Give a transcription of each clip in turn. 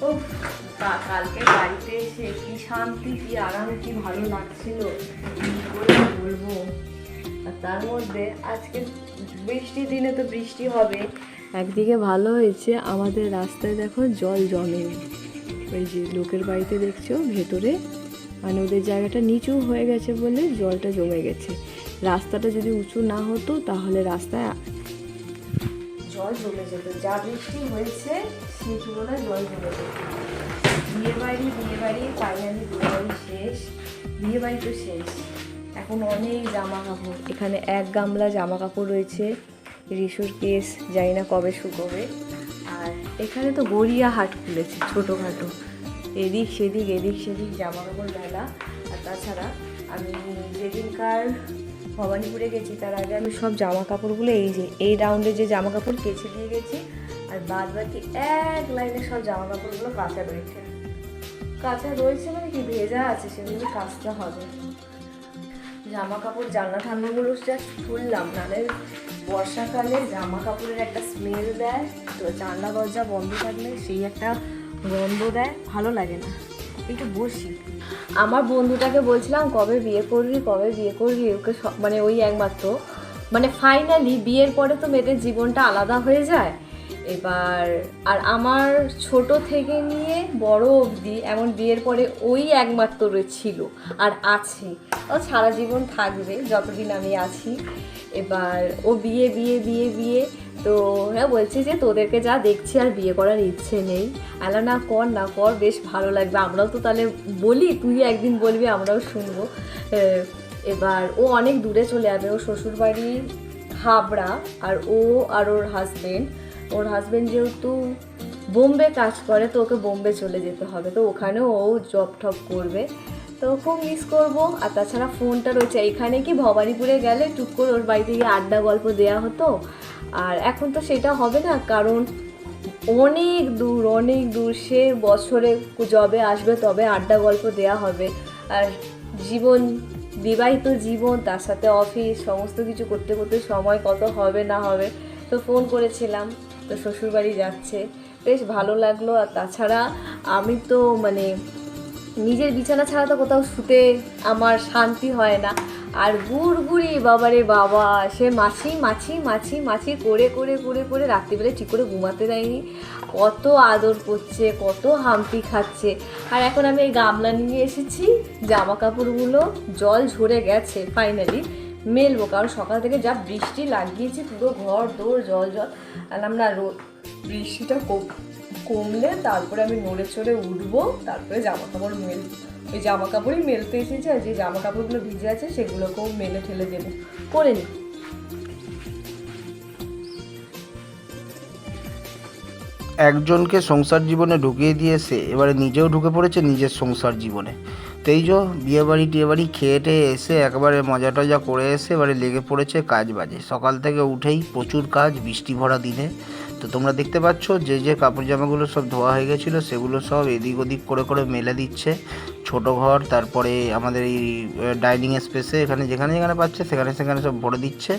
কা- কালকে বাড়িতে এসে কি শান্তি, কি আরাম, কি ভালো লাগছিল? করে বলব? আর তার মধ্যে আজকে বৃষ্টির দিনে তো বৃষ্টি হবে। একদিকে ভালো হয়েছে, আমাদের রাস্তায় দেখো জল জমে। ওই যে লোকের বাড়িতে দেখছ, ভেতরে? মানে ওদের জায়গাটা নিচু হয়ে গেছে বলে জলটা জমে গেছে। রাস্তাটা যদি উঁচু না হতো, তাহলে রাস্তায় জল জমে যেত। যা বৃষ্টি হয়েছে, সেই তুলনায় জল জমে যেত। বিয়ে বাড়ি বিয়ে বাড়ি ফাইনালি বিয়ে বাড়ি শেষ। বিয়ে বাড়ি তো শেষ। এখন অনেক জামা কাপড় এখানে এক গামলা জামা কাপড় রয়েছে, রিসুর কেস, জানি না কবে শুকোবে আর এখানে তো গড়িয়া হাট খুলেছে, ছোটোখাটো। এদিক সেদিক এদিক সেদিক জামা কাপড় মেলা। আর তাছাড়া আমি যেদিনকার ভবানীপুরে গেছি, তার আগে আমি সব জামা কাপড়গুলো এই যে, এই রাউন্ডে যে জামা কাপড় কেচে দিয়ে গেছি, আর বাদ বাকি এক লাইনে সব জামা কাপড়গুলো কাঁচা রয়েছে। কাঁচা রয়েছে মানে কি, ভেজা আছে, সেগুলো কাচতে হবে। জামা কাপড় জানলা ঠান্ডাগুলো জাস্ট খুললাম, নাহলে বর্ষাকালে জামা কাপড়ের একটা স্মেল দেয়, তো জানলা দরজা বন্ধ থাকলে সেই একটা গন্ধ দেয়, ভালো লাগে না। একটু বসি। আমার বন্ধুটাকে বলছিলাম, কবে বিয়ে করবি, কবে বিয়ে করবি? ওকে মানে ওই একমাত্র। মানে ফাইনালি বিয়ের পরে তো মেয়েদের জীবনটা আলাদা হয়ে যায়। এবার, আর আমার ছোট থেকে নিয়ে বড় অবধি এমন বিয়ের পরে ওই একমাত্র ছিল, আর আছে। ও সারা জীবন থাকবে, যতদিন আমি আছি। এবার ও বিয়ে বিয়ে বিয়ে বিয়ে তো হ্যাঁ বলছি যে তোদেরকে যা দেখছি আর বিয়ে করার ইচ্ছে নেই, আলা না কর না কর, বেশ ভালো লাগবে। আমরাও তো তাহলে বলি, তুই একদিন বলবি, আমরাও শুনব। এবার ও অনেক দূরে চলে যাবে ও শ্বশুরবাড়ি হাবড়া, আর ও আর ওর হাজবেন্ড ওর হাজবেন্ড যেহেতু বোম্বে কাজ করে, তো ওকে বোম্বে চলে যেতে হবে। তো ওখানেও ও জব টব করবে। তো খুব মিস করব। আর তাছাড়া ফোনটা রয়েছে। এখানে কি ভবানীপুরে গেলে টুক করে ওর বাড়িতে গিয়ে আড্ডা গল্প দেওয়া হতো? আর এখন তো সেটা হবে না, কারণ অনেক দূর অনেক দূর সে বছরে যবে আসবে তবে আড্ডা গল্প দেওয়া হবে। আর জীবন, বিবাহিত জীবন, তার সাথে অফিস সমস্ত কিছু করতে করতে সময় কত হবে না হবে, তো ফোন করেছিলাম, তো শ্বশুরবাড়ি যাচ্ছে। বেশ ভালো লাগল। আর তাছাড়া আমি তো মানে নিজের বিছানা ছাড়া তো কোথাও শুতে আমার শান্তি হয় না। আর গুড়গুড়ি, বাবারে বাবা, সে মাছি মাছি মাছি মাছি করে করে করে করে রাত্রিবেলা ঠিক করে ঘুমাতে দেয়নি। কত আদর করছে, কত হাম্পি খাচ্ছে। আর এখন আমি এই গামলা নিয়ে এসেছি জামা কাপড়গুলো জল ঝরে গেছে ফাইনালি মেলবো, কারণ সকাল থেকে যা বৃষ্টি লাগিয়েছে, পুরো ঘর দৌড় জল জল। আর আমরা রোদ বৃষ্টিটা কম- কমলে তারপরে আমি নড়ে চড়ে উঠবো, তারপরে জামা কাপড় মেলবো ওই জামা কাপড়ই মেলতে এসেছে আর যে জামা কাপড়গুলো ভিজে আছে সেগুলোকেও মেলে ঠেলে দেবো। করে নি একজনকে সংসার জীবনে ঢুকিয়ে দিয়েছে, এবারে নিজেও ঢুকে পড়েছে নিজের সংসার জীবনে। তো এই যে বিয়ে বাড়ি টিয়ে বাড়ি খেয়ে টেয়ে এসে একবারে মজা টজা করে এসে এবারে লেগে পড়েছে কাজ বাজে। সকাল থেকে উঠেই প্রচুর কাজ, বৃষ্টি ভরা দিনে। তো তোমরা দেখতে পাচ্ছ যে যে কাপড় জামাগুলো সব ধোয়া হয়ে গেছিল সেগুলো সব এদিক ওদিক করে করে মেলে দিচ্ছে। ছোট ঘর তারপরে আমাদের এই ডাইনিং স্পেসে এখানে যেখানে যেখানে পাচ্ছে সেখানে সেখানে সব ভরে দিচ্ছে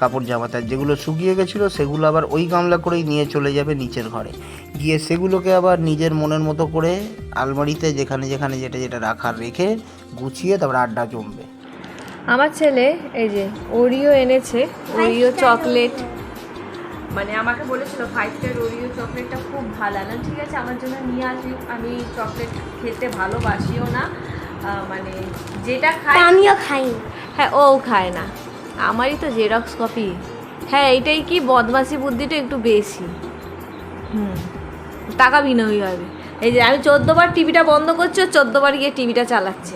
কাপড় জামা তার যেগুলো শুকিয়ে গেছিল সেগুলো আবার ওই গামলা করেই নিয়ে চলে যাবে নিচের ঘরে। গিয়ে সেগুলোকে আবার নিজের মনের মতো করে আলমারিতে যেখানে যেখানে যেটা যেটা রাখার রেখে গুছিয়ে তারপর আড্ডা জমবে। আমার ছেলে এই যে ওরিও এনেছে। ওরিও চকলেট মানে আমাকে বলেছিল ফাইভ স্টার ওরিও চকলেটটা খুব ভালো। না ঠিক আছে আমার জন্য নিয়ে আসবি। আমি চকলেট খেতে ভালোবাসিও না। মানে যেটা খাই আমিও খাই হ্যাঁ ও খায় না। আমারই তো জেরক্স কপি হ্যাঁ এইটাই কি বদমাসি বুদ্ধিটা একটু বেশি। হুম টাকা বিনয়ী হবে। এই যে আমি চোদ্দোবার টিভিটা বন্ধ করছি চোদ্দোবার গিয়ে টিভিটা চালাচ্ছে।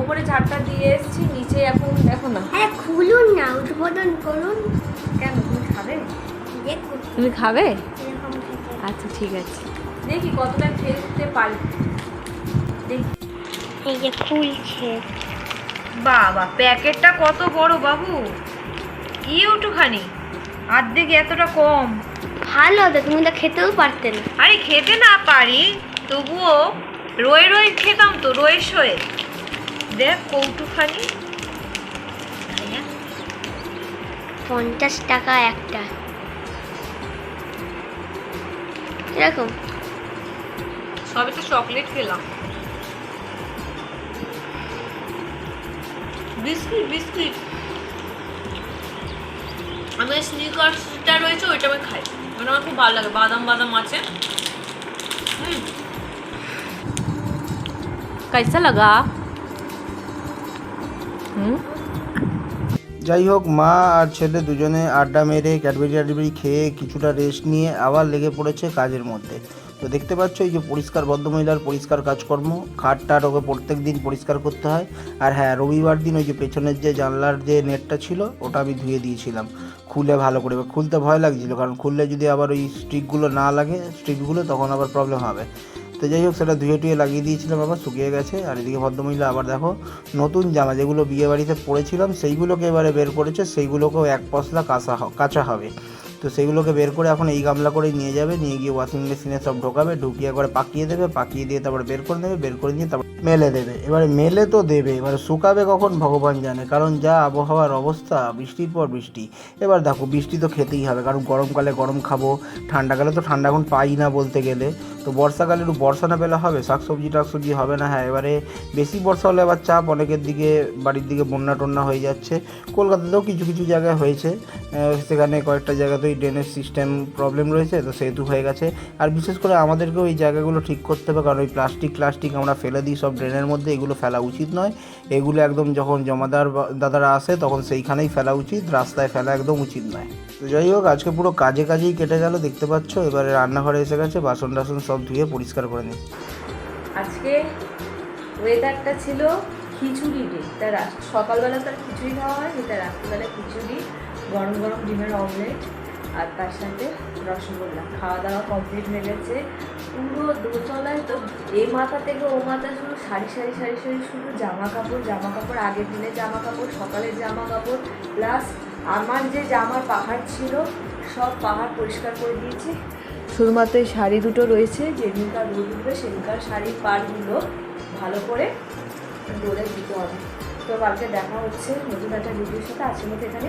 ওপরে ঝাড়টা দিয়ে এসেছি নিচে এখন দেখো না। আরে খুলুন না উদ্বোধন করুন। কেন তুমি খাবে? তুমি খাবে? আচ্ছা ঠিক আছে। দেখি কতটা খেলতে পারি। দেখি। এই যে খুলছে বাবা প্যাকেটটা কত বড় বাবু। ইউটুখানি অর্ধেক এতটা কম। ভালো তো তুমি তো খেতেও পারতে না। আরে খেতে না পারি। তবুও রয়ে রয়ে খেতাম তো রয়ে শয়ে দেখ কৌটুখানি। পঞ্চাশ টাকা একটা। এরকম সবে তো চকলেট খেলাম বিস্কিট বিস্কিট আমি স্নিকার্সটা রয়েছে ওইটা আমি খাই ওটা আমার খুব ভালো লাগে বাদাম বাদাম আছে হুম कैसा लगा হুম যাই হোক, মা আর ছেলে দুজনে আড্ডা মেরে, ক্যাডবেরি ট্যাডবেরি খেয়ে কিছুটা রেস্ট নিয়ে আবার লেগে পড়েছে কাজের মধ্যে। তো দেখতে পাচ্ছ এই যে পরিষ্কার ভদ্রমহিলার পরিষ্কার কাজকর্ম, খাট টাট ওকে প্রত্যেক দিন পরিষ্কার করতে হয়। আর হ্যাঁ রবিবার দিন ওই যে পেছনের যে জানলার যে নেটটা ছিল, ওটা আমি ধুয়ে দিয়েছিলাম। খুলে ভালো করে খুলতে ভয় লাগছিল, কারণ খুললে যদি আবার ওই স্টিকগুলো না লাগে স্টিকগুলো তখন আবার প্রবলেম হবে। তো যাই হোক, সেটা ধুয়ে টুয়ে লাগিয়ে দিয়েছিলাম আবার, শুকিয়ে গেছে। আর এদিকে ভদ্রমহিলা আবার দেখো, নতুন জামা যেগুলো বিয়ে বাড়িতে পরেছিলাম সেইগুলোকে এবারে বের করেছে। সেইগুলোকেও এক পশলা কাঁচা কাঁচা হবে। তো সেগুলোকে বের করে এখন এই গামলা করে নিয়ে যাবে। নিয়ে গিয়ে ওয়াশিং মেশিনে সব ঢোকাবে, ঢুকিয়ে করে পাকিয়ে দেবে। পাকিয়ে দিয়ে তারপরে বের করে দেবে বের করে নিয়ে তারপর মেলে দেবে। এবারে মেলে তো দেবে, এবারে শুকাবে কখন ভগবান জানে। কারণ যা আবহাওয়ার অবস্থা, বৃষ্টির পর বৃষ্টি। এবার দেখো, বৃষ্টি তো খেতেই হবে। কারণ গরমকালে গরম খাব ঠান্ডাকালে তো ঠান্ডা এখন পাই না বলতে গেলে। তো বর্ষাকালে একটু বর্ষা না পেলে হবে শাক সবজি টাক সবজি হবে না হ্যাঁ এবারে বেশি বর্ষা হলে আবার চাপ, অনেকের দিকে, বাড়ির দিকে বন্যা টন্যা হয়ে যাচ্ছে। কলকাতাতেও কিছু কিছু জায়গায় হয়েছে সেখানে কয়েকটা জায়গাতেই ড্রেনেজ সিস্টেম প্রবলেম রয়েছে, তো সেহেতু হয়ে গেছে। আর বিশেষ করে আমাদেরকেও এই জায়গাগুলো ঠিক করতে হবে, কারণ ওই প্লাস্টিক প্লাস্টিক আমরা ফেলে দিই সব ড্রেনের মধ্যে, এগুলো ফেলা উচিত নয়। এগুলো একদম যখন জমাদার দাদারা আসে, তখন সেইখানেই ফেলা উচিত, রাস্তায় ফেলা একদম উচিত নয়। তো যাই হোক, আজকে পুরো কাজে কাজেই কেটে গেল, দেখতে পাচ্ছ, এবারে রান্নাঘরে এসে গেছে বাসন টাসন সব ধুয়ে পরিষ্কার করে নিই। আজকে ওয়েদারটা ছিল খিচুড়ি ডে তা সকালবেলা তার খিচুড়ি খাওয়া হয় যেটা রাত্রিবেলা খিচুড়ি, গরম গরম ডিমের অমলেট আর তার সাথে রসগোল্লা। খাওয়া দাওয়া কমপ্লিট হয়ে গেছে। পুরো দোতলায় তো এ মাথা থেকে ও মাথা শুধু সারি সারি সারি সারি শুধু জামা কাপড় জামা কাপড় আগের দিনের জামা কাপড় সকালের জামা কাপড় প্লাস আমার যে জামার পাহাড় ছিল, সব পাহাড় পরিষ্কার করে দিয়েছি। শুধুমাত্র এই শাড়ি দুটো রয়েছে, যেদিনকার রোদ উঠবে সেদিনকার শাড়ির পাটগুলো ভালো করে ডোলে দিতে হবে তো কালকে দেখা হচ্ছে নতুন একটা ভিডিওর সাথে, আজকের মতো এখানে।